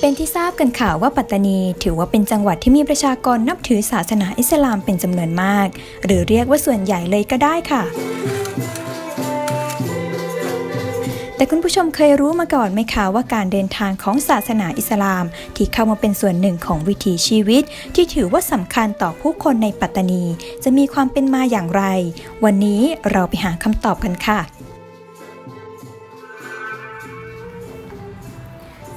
เป็นที่ทราบกันค่ะว่าปัตตานีถือว่าเป็นจังหวัดที่มีประชากรนับถือศาสนาอิสลามเป็นจำนวนมาก หรือเรียกว่าส่วนใหญ่เลยก็ได้ค่ะ แต่คุณผู้ชมเคยรู้มาก่อนไหมคะว่าการเดินทางของศาสนาอิสลาม ที่เข้ามาเป็นส่วนหนึ่งของวิถีชีวิต ที่ถือว่าสำคัญต่อผู้คนในปัตตานี จะมีความเป็นมาอย่างไร วันนี้เราไปหาคำตอบกันค่ะ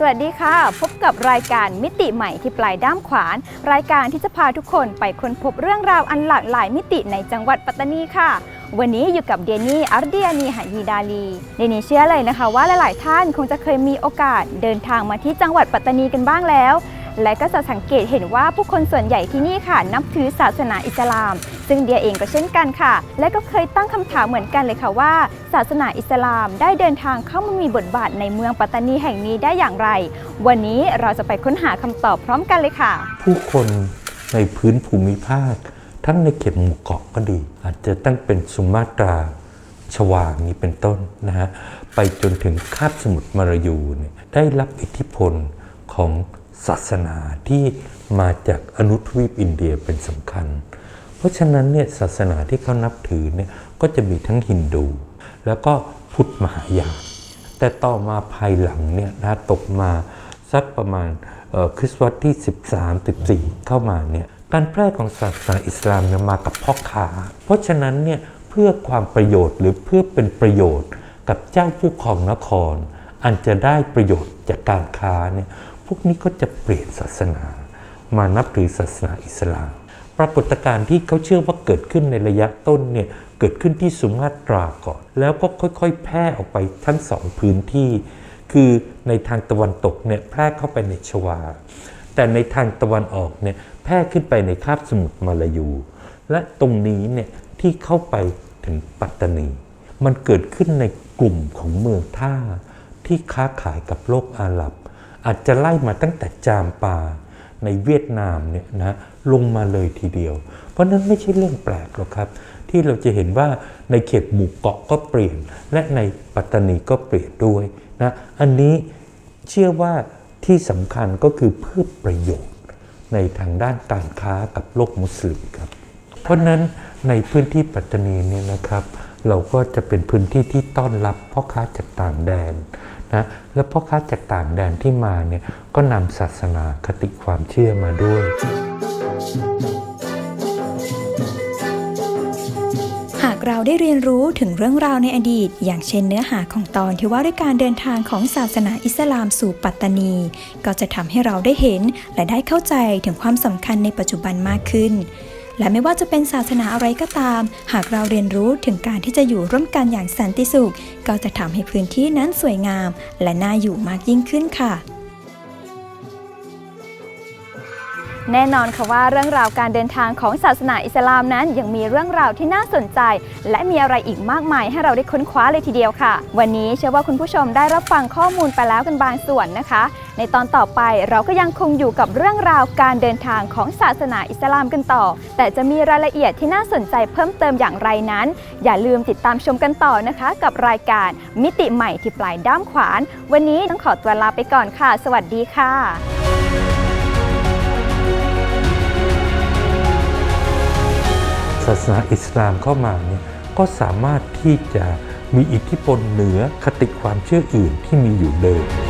สวัสดีค่ะ พบกับรายการมิติใหม่ที่ปลายด้ามขวาน รายการที่จะพาทุกคนไปค้นพบเรื่องราวอันหลากหลายมิติในจังหวัดปัตตานีค่ะ วันนี้อยู่กับเดนี่อาร์เดียนีหายีดาลีเดนี่เชื่อเลยนะคะว่าหลาย ๆ ท่านคงจะเคยมีโอกาสเดินทางมาที่จังหวัดปัตตานีกันบ้างแล้ว และก็จะสังเกตเห็นว่าผู้คนส่วนใหญ่ที่นี่ค่ะ นับถือศาสนาอิสลาม ซึ่งเดียเองก็เช่นกันค่ะ และก็เคยตั้งคำถามเหมือนกันเลยค่ะว่า ศาสนาอิสลามได้เดินทางเข้ามามีบทบาทในเมืองปัตตานีแห่งนี้ได้อย่างไร วันนี้เราจะไปค้นหาคำตอบพร้อมกันเลยค่ะ ผู้คนในพื้นภูมิภาค ทั้งในเขตหมู่เกาะก็ดี อาจจะตั้งเป็นสุมาตราชวางนี้เป็นต้นนะฮะไปจนถึงคาบสมุทรมารายูเนี่ยได้รับอิทธิพลของ ศาสนาที่มาจากอนุทวีปอินเดียเป็นสำคัญ เพราะฉะนั้นเนี่ยศาสนาที่เขานับถือเนี่ยก็จะมีทั้งฮินดู แล้วก็พุทธมหายานแต่ต่อมาภายหลังเนี่ยนะตกมาสักประมาณคริสต์วศที่ 13 14 เข้ามาเนี่ยการแพร่ของศาสนาอิสลามเนี่ยมากับพ่อค้า เพราะฉะนั้นเนี่ยเพื่อความประโยชน์หรือเพื่อเป็นประโยชน์กับเจ้าผู้ครองนคร อันจะได้ประโยชน์จากการค้าเนี่ย พวกนี้ก็จะเปลี่ยนศาสนา มานับถือศาสนาอิสลามปรากฏการณ์ที่เขาเชื่อว่าเกิดขึ้นในระยะต้นเนี่ยเกิดขึ้นที่สุมาตราก่อน แล้วก็ค่อยๆ แพร่ออกไปทั้งสองพื้นที่ คือในทางตะวันตกเนี่ยแพร่เข้าไปในชวา แต่ในทางตะวันออกเนี่ยแพร่ขึ้นไปในคาบสมุทรมาลายู และตรงนี้เนี่ยที่เข้าไปถึงปัตตานี มันเกิดขึ้นในกลุ่มของเมืองท่าที่ค้าขายกับโลกอาหรับ อาจจะไล่มาตั้งแต่จามปาในเวียดนามเนี่ยนะลงมาเลยทีเดียว เพราะนั้นไม่ใช่เรื่องแปลกหรอกครับ ที่เราจะเห็นว่าในเขตหมู่เกาะก็เปลี่ยน และในปัตตานีก็เปลี่ยนด้วยนะอันนี้เชื่อว่าที่สำคัญก็คือเพื่อประโยชน์ในทางด้านการค้ากับโลกมุสลิมครับ เพราะฉะนั้นในพื้นที่ปัตตานีเนี่ยนะครับ เราก็จะเป็นพื้นที่ที่ต้อนรับพ่อค้าจากต่างแดนนะและพ่อค้าจากต่างแดนที่มาเนี่ยก็นำศาสนาคติความเชื่อมาด้วย หากเราได้เรียนรู้ถึงเรื่องราวในอดีต อย่างเช่นเนื้อหาของตอนที่ว่าด้วยการเดินทางของศาสนาอิสลามสู่ปัตตานี ก็จะทำให้เราได้เห็นและได้เข้าใจถึงความสำคัญในปัจจุบันมากขึ้น และไม่ว่าจะเป็นศาสนาอะไรก็ตาม หากเราเรียนรู้ถึงการที่จะอยู่ร่วมกันอย่างสันติสุข ก็จะทำให้พื้นที่นั้นสวยงาม และน่าอยู่มากยิ่งขึ้นค่ะ แน่นอนค่ะว่าเรื่องราวการเดินทางของศาสนาอิสลามนั้น ยังมีเรื่องราวที่น่าสนใจ และมีอะไรอีกมากมายให้เราได้ค้นคว้าเลยทีเดียวค่ะ วันนี้เชื่อว่าคุณผู้ชมได้รับฟังข้อมูลไปแล้วกันบางส่วนนะคะ ในตอนต่อไปเราก็ยังคงอยู่กับเรื่องราวการเดินทางของศาสนาอิสลามกันต่อ แต่จะมีรายละเอียดที่น่าสนใจเพิ่มเติมอย่างไรนั้น อย่าลืมติดตามชมกันต่อนะคะ กับรายการมิติใหม่ที่ปลายด้ามขวาน วันนี้ต้องขอตัวลาไปก่อนค่ะ สวัสดีค่ะาสนาอิสลามเข้ามาเนี่ยก็สามารถที่จะมีอิทธิพลเหนือคติความเชื่ออื่นที่มีอยู่เดิม